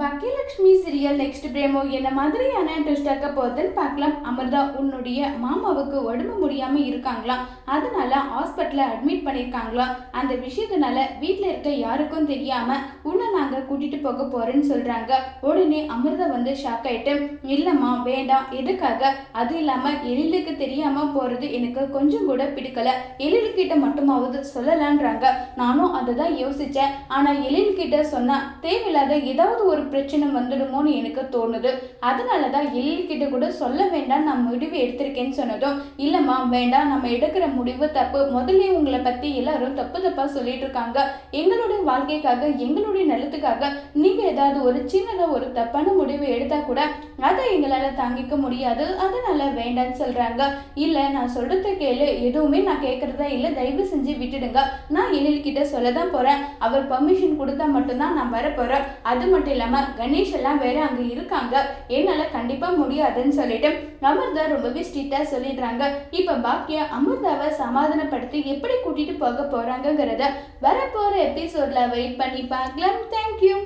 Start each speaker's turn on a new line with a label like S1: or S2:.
S1: Baakiyalakshmi serial next பிரேமோ என்ன மாதிரியான twist ஆக்க போகுதுன்னு பார்க்கலாம். அமிர்தா உன்னுடைய மாமாவுக்கு உடம்பு முடியாம இருக்காங்களாம் அதனால ஹாஸ்பிட்டலில் அட்மிட் பண்ணியிருக்காங்களாம் அந்த விஷயத்தினால வீட்டில் இருக்க யாருக்கும் தெரியாம உன்னை நாங்க கூட்டிட்டு போக போறேன்னு சொல்றாங்க. உடனே அமிர்தா வந்து ஷாக் ஆயிட்டு இல்லம்மா வேண்டாம். எதுக்காக? அது இல்லாம எழிலுக்கு தெரியாம போறது எனக்கு கொஞ்சம் கூட பிடிக்கல. எழில்கிட்ட மட்டுமாவது சொல்லலான்றாங்க நானும் அதை தான் யோசிச்சேன். ஆனா எழில்கிட்ட சொன்னா தேவையில்லாத ஏதாவது ஒரு பிரச்சனை வந்துடுமோன்னு எனக்கு தோணுது. அதனால தான் எல்லிக்கிட்ட கிட்ட கூட சொல்ல வேண்டாம் நான் முடிவு எடுத்திருக்கேன்னு சொன்னதும் இல்லைம்மா வேண்டாம் நம்ம எடுக்கிற முடிவு தப்பு. முதல்ல உங்களை பற்றி எல்லாரும் தப்பு தப்பாக சொல்லிட்டு இருக்காங்க. எங்களுடைய வாழ்க்கைக்காக எங்களுடைய நலத்துக்காக நீங்கள் ஏதாவது ஒரு சின்னதாக ஒரு தப்பான முடிவு எடுத்தால் கூட அதை எங்களால் தாங்கிக்க முடியாது. அதனால வேண்டாம்னு சொல்கிறாங்க இல்லை நான் சொல்கிறத கேளு. எதுவுமே நான் கேட்குறதா இல்லை. தயவு செஞ்சு விட்டுடுங்க. நான் எழில்கிட்ட சொல்ல தான் போகிறேன் அவர் பர்மிஷன் கொடுத்தா மட்டும்தான் நான் வர அது மட்டும் இல்லாமல் இல்லாம கணேஷ் எல்லாம் வேற அங்க இருக்காங்க. என்னால கண்டிப்பா முடியாதுன்னு சொல்லிட்டு அமிர்தா ரொம்பவே ஸ்ட்ரிக்டா சொல்லிடுறாங்க. இப்ப பாக்கியா அமிர்தாவை சமாதானப்படுத்தி எப்படி கூட்டிட்டு போக போகிறாங்கங்கிறத வரப்போற எபிசோட்ல வெயிட் பண்ணி பார்க்கலாம். தேங்க்யூ